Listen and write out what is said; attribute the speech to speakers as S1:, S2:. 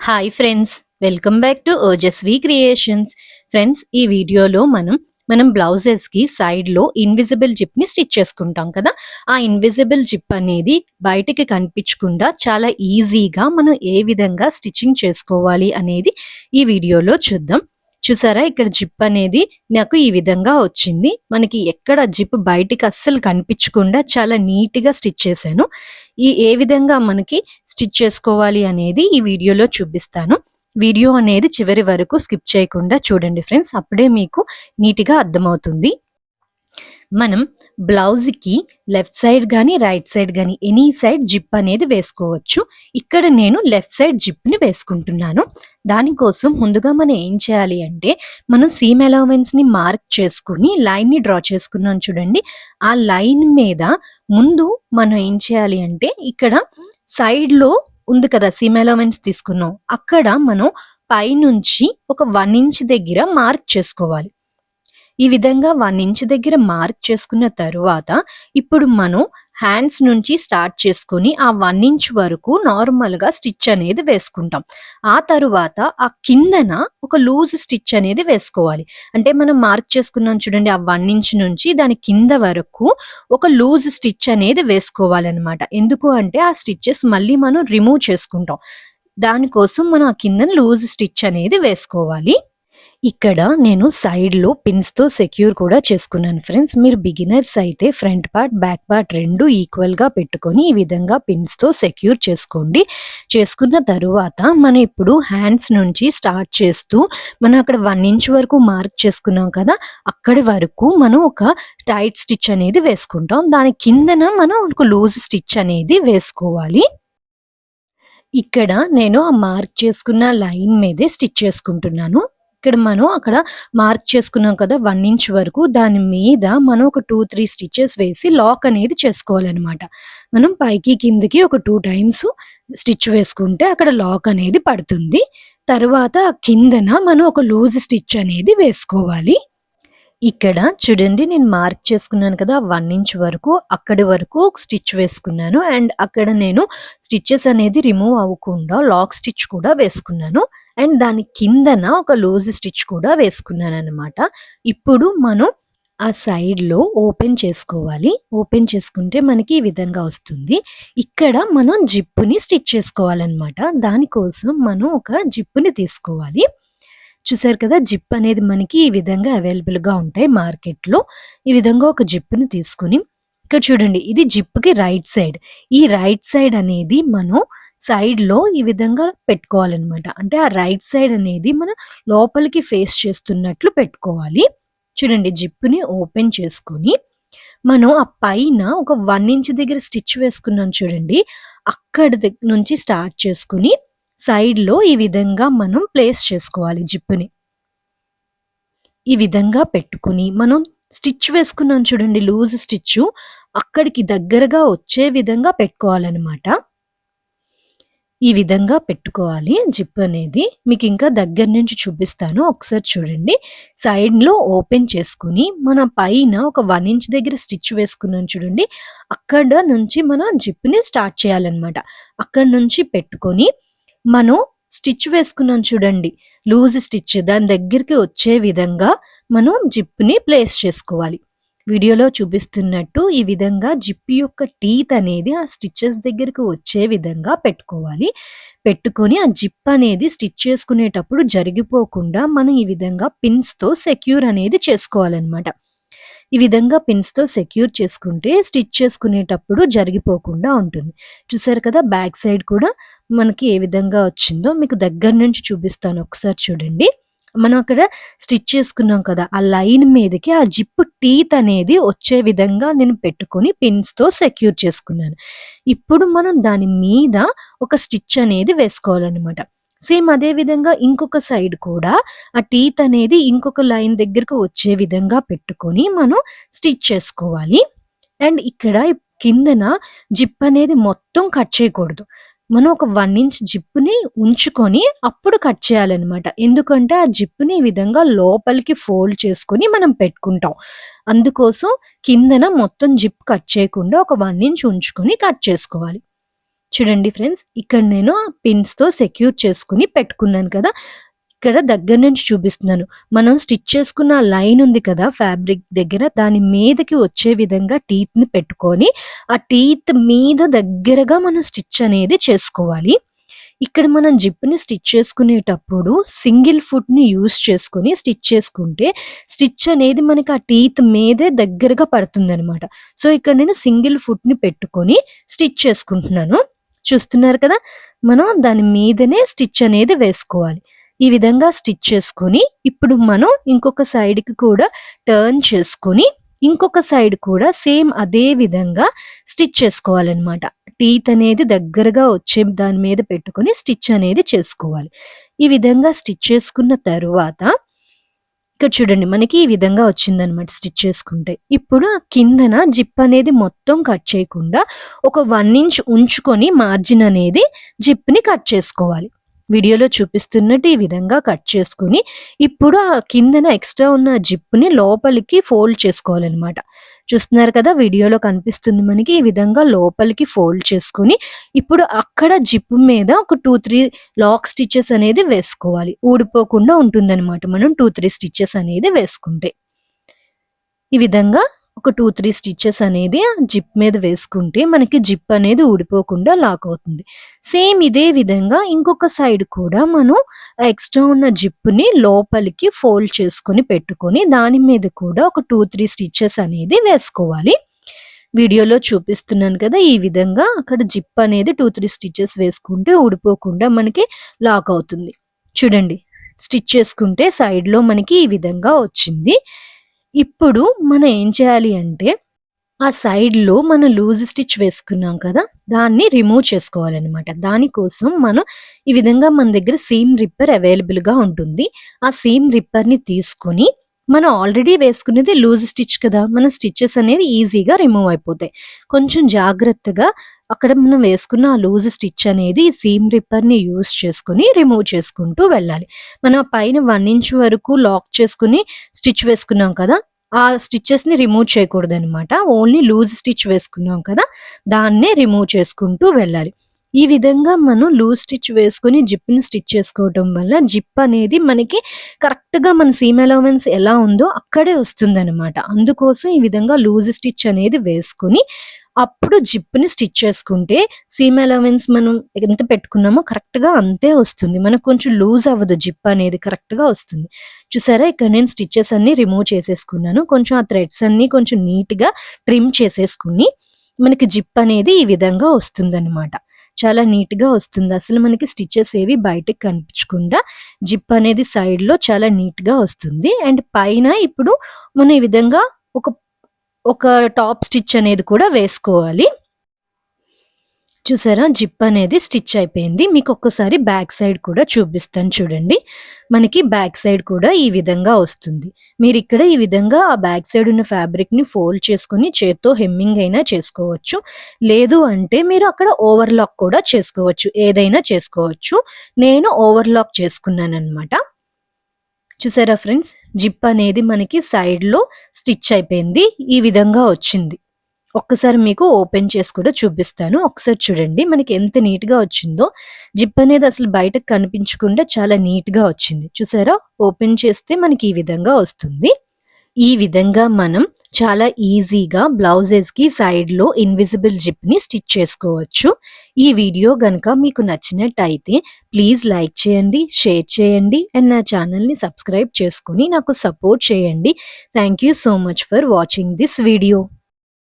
S1: Hi friends welcome back to Ojaswi creations friends ఈ వీడియోలో మనం మనం బ్లౌజెస్కి సైడ్లో ఇన్విజిబుల్ జిప్ని స్టిచ్ చేసుకుంటాం కదా? ఆ ఇన్విజిబుల్ జిప్ అనేది బయటికి కనిపించకుండా చాలా ఈజీగా మనం ఏ విధంగా స్టిచ్చింగ్ చేసుకోవాలి అనేది ఈ వీడియోలో చూద్దాం. చూసారా? ఇక్కడ జిప్ అనేది నాకు ఈ విధంగా వచ్చింది. మనకి ఎక్కడ జిప్ బయటికి అస్సలు కనిపించకుండా చాలా నీట్గా స్టిచ్ చేశాను. ఈ ఏ విధంగా మనకి స్టిచ్ చేసుకోవాలి అనేది ఈ వీడియోలో చూపిస్తాను. వీడియో అనేది చివరి వరకు స్కిప్ చేయకుండా చూడండి ఫ్రెండ్స్ అప్పుడే మీకు నీట్గా అర్థమవుతుంది. మనం బ్లౌజ్కి లెఫ్ట్ సైడ్ కానీ రైట్ సైడ్ కానీ ఎనీ సైడ్ జిప్ అనేది వేసుకోవచ్చు. ఇక్కడ నేను లెఫ్ట్ సైడ్ జిప్ని వేసుకుంటున్నాను. దానికోసం ముందుగా మనం ఏం చేయాలి అంటే మనం సీమ్ అలవెన్స్ని మార్క్ చేసుకుని లైన్ని డ్రా చేసుకున్నాం చూడండి. ఆ లైన్ మీద ముందు మనం ఏం చేయాలి అంటే ఇక్కడ సైడ్లో ఉంది కదా సీమ్ అలవెన్స్ తీసుకున్నాం. అక్కడ మనం పైనుంచి ఒక వన్ ఇంచ్ దగ్గర మార్క్ చేసుకోవాలి. ఈ విధంగా వన్ ఇంచ్ దగ్గర మార్క్ చేసుకున్న తరువాత ఇప్పుడు మనం హ్యాండ్స్ నుంచి స్టార్ట్ చేసుకుని ఆ వన్ ఇంచ్ వరకు నార్మల్గా స్టిచ్ అనేది వేసుకుంటాం. ఆ తరువాత ఆ కిందన ఒక లూజ్ స్టిచ్ అనేది వేసుకోవాలి. అంటే మనం మార్క్ చేసుకున్నాం చూడండి ఆ వన్ ఇంచ్ నుంచి దాని కింద వరకు ఒక లూజ్ స్టిచ్ అనేది వేసుకోవాలన్నమాట. ఎందుకు అంటే ఆ స్టిచ్చెస్ మళ్ళీ మనం రిమూవ్ చేసుకుంటాం. దానికోసం మనం ఆ కిందన లూజ్ స్టిచ్ అనేది వేసుకోవాలి. ఇక్కడ నేను సైడ్లో పిన్స్తో సెక్యూర్ కూడా చేసుకున్నాను ఫ్రెండ్స్ మీరు బిగినర్స్ అయితే ఫ్రంట్ పార్ట్ బ్యాక్ పార్ట్ రెండు ఈక్వల్గా పెట్టుకొని ఈ విధంగా పిన్స్తో సెక్యూర్ చేసుకోండి. చేసుకున్న తరువాత మనం ఇప్పుడు హ్యాండ్స్ నుంచి స్టార్ట్ చేస్తూ మనం అక్కడ వన్ ఇంచ్ వరకు మార్క్ చేసుకున్నాం కదా అక్కడి వరకు మనం ఒక టైట్ స్టిచ్ అనేది వేసుకుంటాం. దాని కిందన మనం ఒక లూజ్ స్టిచ్ అనేది వేసుకోవాలి. ఇక్కడ నేను ఆ మార్క్ చేసుకున్న లైన్ మీదే స్టిచ్ చేసుకుంటున్నాను. ఇక్కడ మనం అక్కడ మార్క్ చేసుకున్నాం కదా వన్ ఇంచ్ వరకు. దాని మీద మనం ఒక టూ త్రీ స్టిచెస్ వేసి లాక్ అనేది చేసుకోవాలన్నమాట. మనం పైకి కిందకి ఒక టూ టైమ్స్ స్టిచ్ వేసుకుంటే అక్కడ లాక్ అనేది పడుతుంది. తర్వాత కిందన మనం ఒక లూజ్ స్టిచ్ అనేది వేసుకోవాలి. ఇక్కడ చూడండి నేను మార్క్ చేసుకున్నాను కదా వన్ ఇంచ్ వరకు అక్కడి వరకు స్టిచ్ వేసుకున్నాను. అండ్ అక్కడ నేను స్టిచ్చెస్ అనేది రిమూవ్ అవ్వకుండా లాక్ స్టిచ్ కూడా వేసుకున్నాను. అండ్ దాని కిందన ఒక లూజ్ స్టిచ్ కూడా వేసుకున్నాను అనమాట ఇప్పుడు మనం ఆ సైడ్లో ఓపెన్ చేసుకోవాలి. ఓపెన్ చేసుకుంటే మనకి ఈ విధంగా వస్తుంది. ఇక్కడ మనం జిప్పుని స్టిచ్ చేసుకోవాలన్నమాట. దానికోసం మనం ఒక జిప్పుని తీసుకోవాలి. చూసారు కదా జిప్ అనేది మనకి ఈ విధంగా అవైలబుల్గా ఉంటాయి మార్కెట్లో. ఈ విధంగా ఒక జిప్ను తీసుకుని ఇక్కడ చూడండి ఇది జిప్కి రైట్ సైడ్ ఈ రైట్ సైడ్ అనేది మనం సైడ్లో ఈ విధంగా పెట్టుకోవాలన్నమాట. అంటే ఆ రైట్ సైడ్ అనేది మనం లోపలికి ఫేస్ చేస్తున్నట్లు పెట్టుకోవాలి. చూడండి జిప్ని ఓపెన్ చేసుకొని మనం ఆ పైన ఒక వన్ ఇంచ్ దగ్గర స్టిచ్ వేసుకున్నాం చూడండి అక్కడ నుంచి స్టార్ట్ చేసుకుని సైడ్లో ఈ విధంగా మనం ప్లేస్ చేసుకోవాలి జిప్పుని. ఈ విధంగా పెట్టుకుని మనం స్టిచ్ వేసుకున్నాం చూడండి లూజ్ స్టిచ్ అక్కడికి దగ్గరగా వచ్చే విధంగా పెట్టుకోవాలన్నమాట. ఈ విధంగా పెట్టుకోవాలి జిప్ అనేది. మీకు ఇంకా దగ్గర నుంచి చూపిస్తాను. ఒకసారి చూడండి. సైడ్లో ఓపెన్ చేసుకుని మన పైన ఒక వన్ ఇంచ్ దగ్గర స్టిచ్ వేసుకున్నాం చూడండి. అక్కడ నుంచి మనం జిప్ని స్టార్ట్ చేయాలన్నమాట. అక్కడ నుంచి పెట్టుకొని మనం స్టిచ్ వేసుకున్నాం చూడండి. లూజ్ స్టిచ్ దాని దగ్గరికి వచ్చే విధంగా మనం జిప్ని ప్లేస్ చేసుకోవాలి. వీడియోలో చూపిస్తున్నట్టు ఈ విధంగా జిప్ యొక్క టీత్ అనేది ఆ స్టిచ్చెస్ దగ్గరకు వచ్చే విధంగా పెట్టుకోవాలి. పెట్టుకొని ఆ జిప్ అనేది స్టిచ్ చేసుకునేటప్పుడు జరిగిపోకుండా మనం ఈ విధంగా పిన్స్తో సెక్యూర్ అనేది చేసుకోవాలన్నమాట. ఈ విధంగా పిన్స్తో సెక్యూర్ చేసుకుంటే స్టిచ్ చేసుకునేటప్పుడు జరిగిపోకుండా ఉంటుంది. చూసారు కదా బ్యాక్ సైడ్ కూడా మనకి ఏ విధంగా వచ్చిందో మీకు దగ్గర నుంచి చూపిస్తాను. ఒకసారి చూడండి. మనం అక్కడ స్టిచ్ చేసుకున్నాం కదా ఆ లైన్ మీదకి ఆ జిప్ టీత్ అనేది వచ్చే విధంగా నేను పెట్టుకొని పిన్స్తో సెక్యూర్ చేసుకున్నాను. ఇప్పుడు మనం దాని మీద ఒక స్టిచ్ అనేది వేసుకోవాలన్నమాట. సేమ్ అదే విధంగా ఇంకొక సైడ్ కూడా ఆ టీత్ అనేది ఇంకొక లైన్ దగ్గరకు వచ్చే విధంగా పెట్టుకొని మనం స్టిచ్ చేసుకోవాలి. అండ్ ఇక్కడ కిందన జిప్ అనేది మొత్తం కట్ చేయకూడదు. మనం ఒక వన్ ఇంచ్ జిప్పుని ఉంచుకొని అప్పుడు కట్ చేయాలన్నమాట. ఎందుకంటే ఆ జిప్పుని ఈ విధంగా లోపలికి ఫోల్డ్ చేసుకొని మనం పెట్టుకుంటాం. అందుకోసం కిందన మొత్తం జిప్ కట్ చేయకుండా ఒక వన్ ఇంచ్ ఉంచుకొని కట్ చేసుకోవాలి. చూడండి ఫ్రెండ్స్ ఇక్కడ నేను పిన్స్తో సెక్యూర్ చేసుకుని పెట్టుకున్నాను కదా. ఇక్కడ దగ్గర నుంచి చూపిస్తున్నాను. మనం స్టిచ్ చేసుకున్న లైన్ ఉంది కదా ఫ్యాబ్రిక్ దగ్గర దాని మీదకి వచ్చే విధంగా టీత్ని పెట్టుకొని ఆ టీత్ మీద దగ్గరగా మనం స్టిచ్ అనేది చేసుకోవాలి. ఇక్కడ మనం జిప్ని స్టిచ్ చేసుకునేటప్పుడు సింగిల్ ఫుట్ని యూస్ చేసుకొని స్టిచ్ చేసుకుంటే స్టిచ్ అనేది మనకి ఆ టీత్ మీదే దగ్గరగా పడుతుంది అనమాట సో ఇక్కడ నేను సింగిల్ ఫుట్ని పెట్టుకొని స్టిచ్ చేసుకుంటున్నాను. చూస్తున్నారు కదా? మనం దాని మీదనే స్టిచ్ అనేది వేసుకోవాలి. ఈ విధంగా స్టిచ్ చేసుకొని ఇప్పుడు మనం ఇంకొక సైడ్కి కూడా టర్న్ చేసుకొని ఇంకొక సైడ్ కూడా సేమ్ అదే విధంగా స్టిచ్ చేసుకోవాలన్నమాట. టీత్ అనేది దగ్గరగా వచ్చే దాని మీద పెట్టుకొని స్టిచ్ అనేది చేసుకోవాలి. ఈ విధంగా స్టిచ్ చేసుకున్న తరువాత ఇక్కడ చూడండి మనకి ఈ విధంగా వచ్చిందనమాట స్టిచ్ చేసుకుంటే. ఇప్పుడు కిందన జిప్ అనేది మొత్తం కట్ చేయకుండా ఒక వన్ ఇంచ్ ఉంచుకొని మార్జిన్ అనేది జిప్ని కట్ చేసుకోవాలి. వీడియోలో చూపిస్తున్నట్టు ఈ విధంగా కట్ చేసుకుని ఇప్పుడు ఆ కిందన ఎక్స్ట్రా ఉన్న జిప్ని లోపలికి ఫోల్డ్ చేసుకోవాలన్నమాట. చూస్తున్నారు కదా వీడియోలో కనిపిస్తుంది మనకి ఈ విధంగా లోపలికి ఫోల్డ్ చేసుకుని ఇప్పుడు అక్కడ జిప్ మీద ఒక టూ త్రీ లాక్ స్టిచ్చెస్ అనేది వేసుకోవాలి. ఊడిపోకుండా ఉంటుందన్నమాట. మనం టూ త్రీ స్టిచ్చెస్ అనేది వేసుకుంటే. ఈ విధంగా ఒక టూ త్రీ స్టిచ్చెస్ అనేది ఆ జిప్ మీద వేసుకుంటే మనకి జిప్ అనేది ఊడిపోకుండా లాక్ అవుతుంది. సేమ్ ఇదే విధంగా ఇంకొక సైడ్ కూడా మనం ఎక్స్ట్రా ఉన్న జిప్ని లోపలికి ఫోల్డ్ చేసుకొని పెట్టుకొని దాని మీద కూడా ఒక టూ త్రీ స్టిచ్చెస్ అనేది వేసుకోవాలి. వీడియోలో చూపిస్తున్నాను కదా ఈ విధంగా అక్కడ జిప్ అనేది టూ త్రీ స్టిచ్చెస్ వేసుకుంటే ఊడిపోకుండా మనకి లాక్ అవుతుంది. చూడండి స్టిచ్ చేసుకుంటే సైడ్లో మనకి ఈ విధంగా వచ్చింది. ఇప్పుడు మనం ఏం చేయాలి అంటే ఆ సైడ్లో మనం లూజ్ స్టిచ్ వేసుకున్నాం కదా దాన్ని రిమూవ్ చేసుకోవాలన్నమాట. దానికోసం మనం ఈ విధంగా మన దగ్గర సీమ్ రిప్పర్ అవైలబుల్గా ఉంటుంది. ఆ సీమ్ రిప్పర్ని తీసుకొని మనం ఆల్రెడీ వేసుకునేది లూజ్ స్టిచ్ కదా. మన స్టిచ్చెస్ అనేది ఈజీగా రిమూవ్ అయిపోతాయి. కొంచెం జాగ్రత్తగా అక్కడ మనం వేసుకున్న ఆ లూజ్ స్టిచ్ అనేది సీమ్ రిప్పర్ని యూస్ చేసుకుని రిమూవ్ చేసుకుంటూ వెళ్ళాలి. మనం పైన వన్ ఇంచ్ వరకు లాక్ చేసుకుని స్టిచ్ వేసుకున్నాం కదా ఆ స్టిచ్చెస్ని రిమూవ్ చేయకూడదు అనమాట ఓన్లీ లూజ్ స్టిచ్ వేసుకున్నాం కదా దాన్నే రిమూవ్ చేసుకుంటూ వెళ్ళాలి. ఈ విధంగా మనం లూజ్ స్టిచ్ వేసుకుని జిప్ని స్టిచ్ చేసుకోవడం వల్ల జిప్ అనేది మనకి కరెక్ట్గా మన సీమ్ అలవెన్స్ ఎలా ఉందో అక్కడే వస్తుంది అనమాట అందుకోసం ఈ విధంగా లూజ్ స్టిచ్ అనేది వేసుకొని అప్పుడు జిప్ని స్టిచ్ చేసుకుంటే సీమ్ అలవెన్స్ మనం ఎంత పెట్టుకున్నామో కరెక్ట్గా అంతే వస్తుంది. మనకు కొంచెం లూజ్ అవ్వదు జిప్ అనేది కరెక్ట్గా వస్తుంది. చూసారా? ఇక్కడ నేను స్టిచెస్ అన్ని రిమూవ్ చేసేసుకున్నాను. కొంచెం ఆ థ్రెడ్స్ అన్ని కొంచెం నీట్గా ట్రిమ్ చేసేసుకుని మనకి జిప్ అనేది ఈ విధంగా వస్తుందన్నమాట. చాలా నీట్గా వస్తుంది. అసలు మనకి స్టిచెస్ ఏవి బయటకు కనిపించకుండా జిప్ అనేది సైడ్లో చాలా నీట్గా వస్తుంది. అండ్ పైన ఇప్పుడు మనం ఈ విధంగా ఒక ఒక టాప్ స్టిచ్ అనేది కూడా వేసుకోవాలి. చూసారా? జిప్ అనేది స్టిచ్ అయిపోయింది. మీకు ఒక్కసారి బ్యాక్ సైడ్ కూడా చూపిస్తాను చూడండి. మనకి బ్యాక్ సైడ్ కూడా ఈ విధంగా వస్తుంది. మీరు ఇక్కడ ఈ విధంగా ఆ బ్యాక్ సైడ్ ఉన్న ఫ్యాబ్రిక్ని ఫోల్డ్ చేసుకుని చేత్తో హెమ్మింగ్ అయినా చేసుకోవచ్చు. లేదు అంటే మీరు అక్కడ ఓవర్లాక్ కూడా చేసుకోవచ్చు. ఏదైనా చేసుకోవచ్చు. నేను ఓవర్లాక్ చేసుకున్నాను అనమాట చూసారా ఫ్రెండ్స్? జిప్ అనేది మనకి సైడ్లో స్టిచ్ అయిపోయింది. ఈ విధంగా వచ్చింది. ఒక్కసారి మీకు ఓపెన్ చేసి కూడా చూపిస్తాను. ఒకసారి చూడండి. మనకి ఎంత నీట్గా వచ్చిందో. జిప్ అనేది అసలు బయటకు కనిపించకుండా చాలా నీట్గా వచ్చింది. చూసారా? ఓపెన్ చేస్తే మనకి ఈ విధంగా వస్తుంది. ఈ విధంగా మనం చాలా ఈజీగా బ్లౌజెస్కి సైడ్లో ఇన్విజిబుల్ జిప్ని స్టిచ్ చేసుకోవచ్చు. ఈ వీడియో కనుక మీకు నచ్చినట్టయితే ప్లీజ్ లైక్ చేయండి షేర్ చేయండి అండ్ నా ఛానల్ని సబ్స్క్రైబ్ చేసుకుని నాకు సపోర్ట్ చేయండి. Thank you so much for watching this video.